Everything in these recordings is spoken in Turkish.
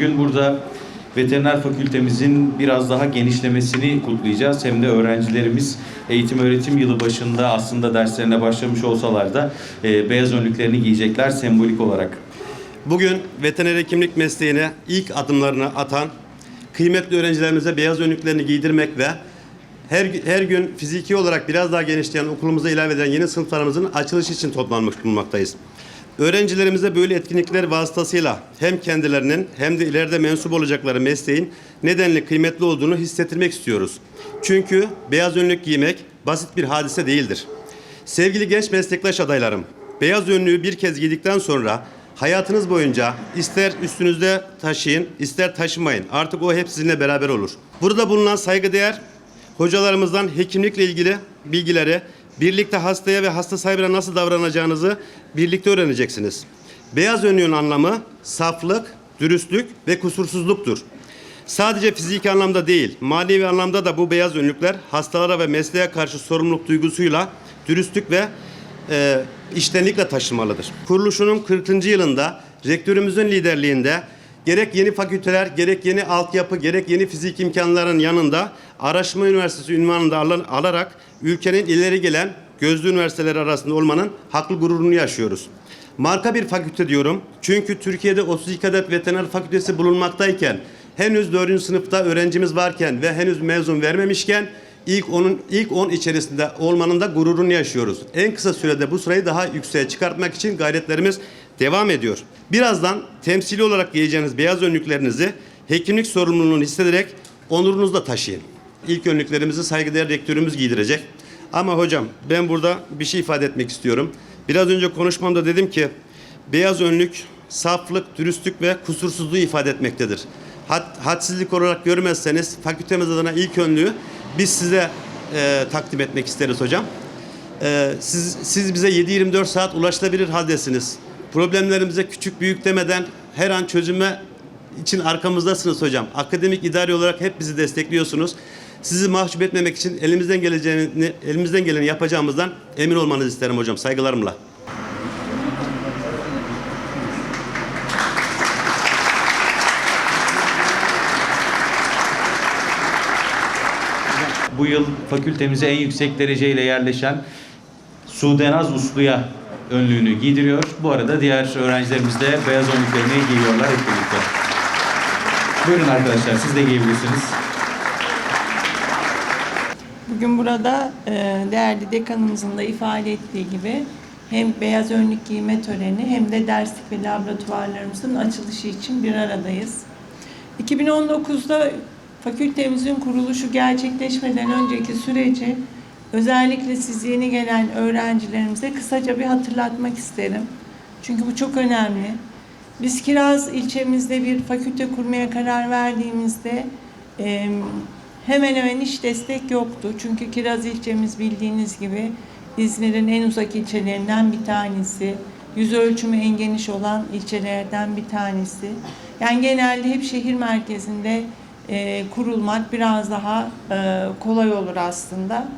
bugün burada veteriner fakültemizin biraz daha genişlemesini kutlayacağız. Hem de öğrencilerimiz eğitim öğretim yılı başında aslında derslerine başlamış olsalar da e, beyaz önlüklerini giyecekler sembolik olarak. Bugün veteriner hekimlik mesleğine ilk adımlarını atan kıymetli öğrencilerimize beyaz önlüklerini giydirmek ve her, her gün fiziki olarak biraz daha genişleyen okulumuza ilave edilen yeni sınıflarımızın açılışı için toplanmış bulunmaktayız. Öğrencilerimize böyle etkinlikler vasıtasıyla hem kendilerinin hem de ileride mensup olacakları mesleğin nedenli kıymetli olduğunu hissettirmek istiyoruz. Çünkü beyaz önlük giymek basit bir hadise değildir. Sevgili genç meslektaş adaylarım, beyaz önlüğü bir kez giydikten sonra hayatınız boyunca ister üstünüzde taşıyın, ister taşımayın. Artık o hep sizinle beraber olur. Burada bulunan saygıdeğer hocalarımızdan hekimlikle ilgili bilgileri birlikte hastaya ve hasta sahibine nasıl davranacağınızı birlikte öğreneceksiniz. Beyaz önlüğün anlamı saflık, dürüstlük ve kusursuzluktur. Sadece fiziki anlamda değil, manevi anlamda da bu beyaz önlükler hastalara ve mesleğe karşı sorumluluk duygusuyla dürüstlük ve e, iştenlikle taşımalıdır. Kuruluşunun 40. yılında rektörümüzün liderliğinde gerek yeni fakülteler, gerek yeni altyapı, gerek yeni fizik imkanların yanında Araştırma Üniversitesi ünvanını da alarak ülkenin ileri gelen gözlü üniversiteleri arasında olmanın haklı gururunu yaşıyoruz. Marka bir fakülte diyorum. Çünkü Türkiye'de 32 adet veteriner fakültesi bulunmaktayken henüz 4. sınıfta öğrencimiz varken ve henüz mezun vermemişken ilk onun ilk 10 içerisinde olmanın da gururunu yaşıyoruz. En kısa sürede bu sırayı daha yükseğe çıkartmak için gayretlerimiz devam ediyor. Birazdan temsili olarak giyeceğiniz beyaz önlüklerinizi hekimlik sorumluluğunu hissederek onurunuzla taşıyın. İlk önlüklerimizi saygıdeğer rektörümüz giydirecek. Ama hocam ben burada bir şey ifade etmek istiyorum. Biraz önce konuşmamda dedim ki beyaz önlük saflık, dürüstlük ve kusursuzluğu ifade etmektedir. Had, hadsizlik olarak görmezseniz fakültemiz adına ilk önlüğü biz size e, takdim etmek isteriz hocam. E, siz, siz bize 7-24 saat ulaşılabilir haldesiniz. Problemlerimize küçük büyük demeden her an çözüme için arkamızdasınız hocam. Akademik idari olarak hep bizi destekliyorsunuz. Sizi mahcup etmemek için elimizden geleceğini, elimizden geleni yapacağımızdan emin olmanızı isterim hocam. Saygılarımla. Bu yıl fakültemize en yüksek dereceyle yerleşen Sudenaz Uslu'ya önlüğünü giydiriyor. Bu arada diğer öğrencilerimiz de beyaz önlüklerini giyiyorlar hep birlikte. Buyurun arkadaşlar siz de giyebilirsiniz. Bugün burada e, değerli dekanımızın da ifade ettiği gibi hem beyaz önlük giyme töreni hem de derslik ve laboratuvarlarımızın açılışı için bir aradayız. 2019'da fakültemizin kuruluşu gerçekleşmeden önceki süreci özellikle siz yeni gelen öğrencilerimize kısaca bir hatırlatmak isterim. Çünkü bu çok önemli. Biz Kiraz ilçemizde bir fakülte kurmaya karar verdiğimizde hemen hemen hiç destek yoktu. Çünkü Kiraz ilçemiz bildiğiniz gibi İzmir'in en uzak ilçelerinden bir tanesi. Yüz ölçümü en geniş olan ilçelerden bir tanesi. Yani genelde hep şehir merkezinde kurulmak biraz daha kolay olur aslında.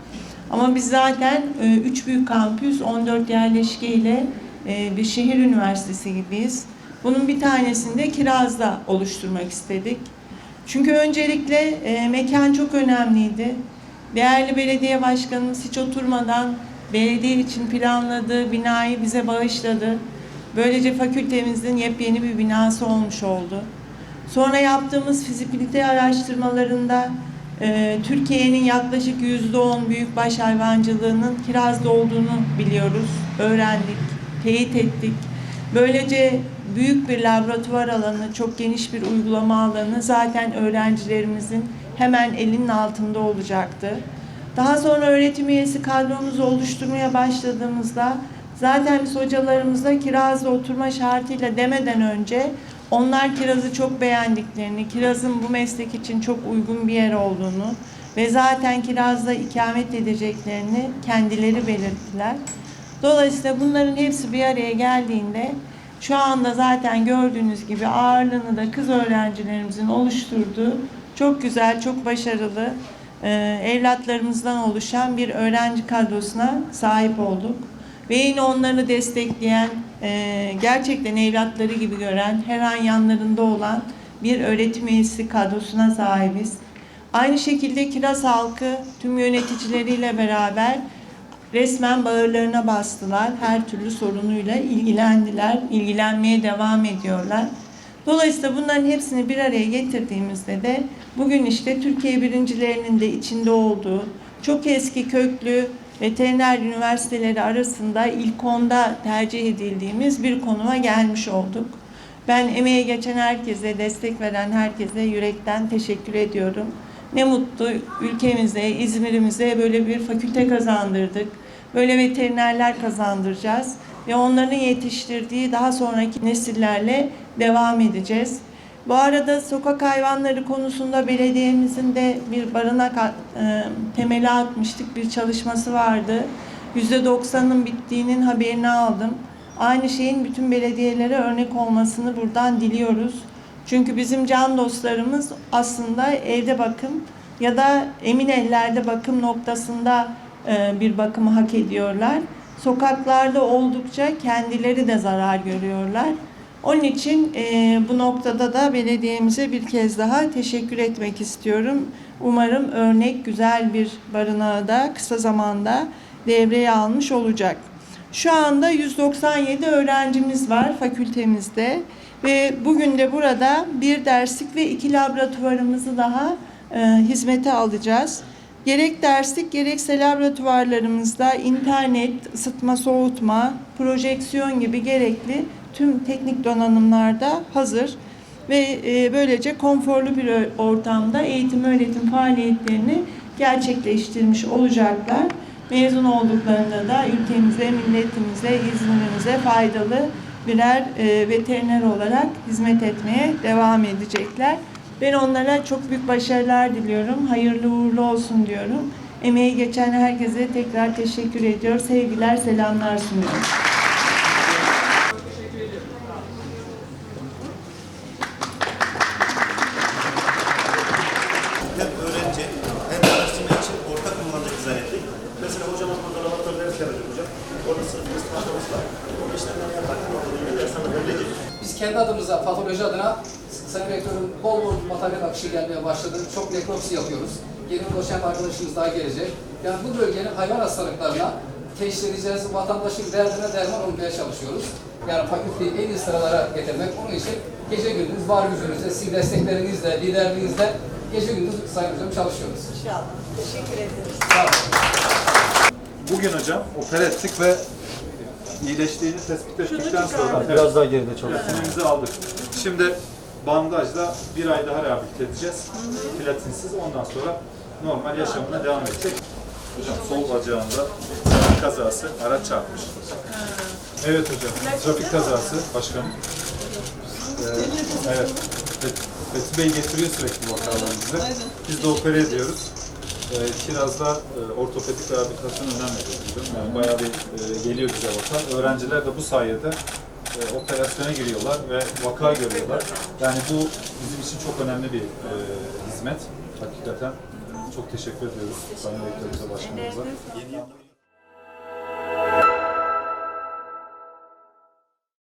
Ama biz zaten 3 büyük kampüs, 14 yerleşke ile e, bir şehir üniversitesi gibiyiz. Bunun bir tanesini de Kiraz'da oluşturmak istedik. Çünkü öncelikle e, mekan çok önemliydi. Değerli belediye başkanımız hiç oturmadan belediye için planladığı binayı bize bağışladı. Böylece fakültemizin yepyeni bir binası olmuş oldu. Sonra yaptığımız fizibilite araştırmalarında e, Türkiye'nin yaklaşık yüzde on büyükbaş hayvancılığının kirazda olduğunu biliyoruz, öğrendik, teyit ettik. Böylece büyük bir laboratuvar alanı, çok geniş bir uygulama alanı zaten öğrencilerimizin hemen elinin altında olacaktı. Daha sonra öğretim üyesi kadromuzu oluşturmaya başladığımızda zaten biz hocalarımızla kirazda oturma şartıyla demeden önce onlar kirazı çok beğendiklerini, kirazın bu meslek için çok uygun bir yer olduğunu ve zaten kirazda ikamet edeceklerini kendileri belirttiler. Dolayısıyla bunların hepsi bir araya geldiğinde şu anda zaten gördüğünüz gibi ağırlığını da kız öğrencilerimizin oluşturduğu çok güzel, çok başarılı e, evlatlarımızdan oluşan bir öğrenci kadrosuna sahip olduk. Ve yine onları destekleyen, e, gerçekten evlatları gibi gören, her an yanlarında olan bir öğretim üyesi kadrosuna sahibiz. Aynı şekilde Kiraz halkı tüm yöneticileriyle beraber resmen bağırlarına bastılar. Her türlü sorunuyla ilgilendiler, ilgilenmeye devam ediyorlar. Dolayısıyla bunların hepsini bir araya getirdiğimizde de bugün işte Türkiye birincilerinin de içinde olduğu çok eski köklü veteriner üniversiteleri arasında ilk onda tercih edildiğimiz bir konuma gelmiş olduk. Ben emeğe geçen herkese, destek veren herkese yürekten teşekkür ediyorum. Ne mutlu ülkemize, İzmir'imize böyle bir fakülte kazandırdık. Böyle veterinerler kazandıracağız ve onların yetiştirdiği daha sonraki nesillerle devam edeceğiz. Bu arada sokak hayvanları konusunda belediyemizin de bir barınak e, temeli atmıştık. Bir çalışması vardı. %90'ın bittiğinin haberini aldım. Aynı şeyin bütün belediyelere örnek olmasını buradan diliyoruz. Çünkü bizim can dostlarımız aslında evde bakım ya da emin ellerde bakım noktasında e, bir bakımı hak ediyorlar. Sokaklarda oldukça kendileri de zarar görüyorlar. Onun için e, bu noktada da belediyemize bir kez daha teşekkür etmek istiyorum. Umarım örnek güzel bir barınağı da kısa zamanda devreye almış olacak. Şu anda 197 öğrencimiz var fakültemizde ve bugün de burada bir derslik ve iki laboratuvarımızı daha e, hizmete alacağız. Gerek derslik gerekse laboratuvarlarımızda internet, ısıtma, soğutma, projeksiyon gibi gerekli tüm teknik donanımlarda hazır ve e, böylece konforlu bir ortamda eğitim öğretim faaliyetlerini gerçekleştirmiş olacaklar. Mezun olduklarında da ülkemize, milletimize, İzmir'imize faydalı birer e, veteriner olarak hizmet etmeye devam edecekler. Ben onlara çok büyük başarılar diliyorum. Hayırlı uğurlu olsun diyorum. Emeği geçen herkese tekrar teşekkür ediyor. Sevgiler, selamlar sunuyorum. hem öğrenci hem araştırma için ortak kullanacak dizayn ettik. Mesela hocamız burada laboratuvar ders yapacak hocam. Orada sınıfımız, tahtamız var. O işlemleri yaparken orada da dersler verilecek. Biz kendi adımıza, patoloji adına Sayın Rektörüm bol bol materyal akışı gelmeye başladı. Çok nekropsi yapıyoruz. Yeni doçent arkadaşımız daha gelecek. Yani bu bölgenin hayvan hastalıklarına teşhis edeceğiz. Vatandaşın derdine derman olmaya çalışıyoruz. Yani fakülteyi en iyi sıralara getirmek. Onun için gece gündüz var yüzünüzde, sizin desteklerinizle, liderliğinizle gece gündüz Sayın Hocam çalışıyoruz. İnşallah. Teşekkür ederiz. Sağ olun. Bugün hocam opera ettik ve iyileştiğini tespit ettikten sonra biraz daha geride çalıştık. aldık. Şimdi bandajla bir ay daha rehabilite edeceğiz. Platinsiz ondan sonra normal yaşamına devam edecek. Hocam sol bacağında trafik kazası, araç çarpmış. Evet hocam, trafik kazası başkanım. Ee, evet. Bet- Bey getiriyor sürekli vakaları bize. Biz de opera ediyoruz. Ee, Kiraz'da e, ortopedik rehabilitasyon önem veriyoruz. hocam. Yani bayağı bir e, geliyor bize vaka. Öğrenciler de bu sayede e, operasyona giriyorlar ve vaka görüyorlar. Yani bu bizim için çok önemli bir hizmet. Hakikaten çok teşekkür ediyoruz Sayın Rektörümüze, Başkanımıza.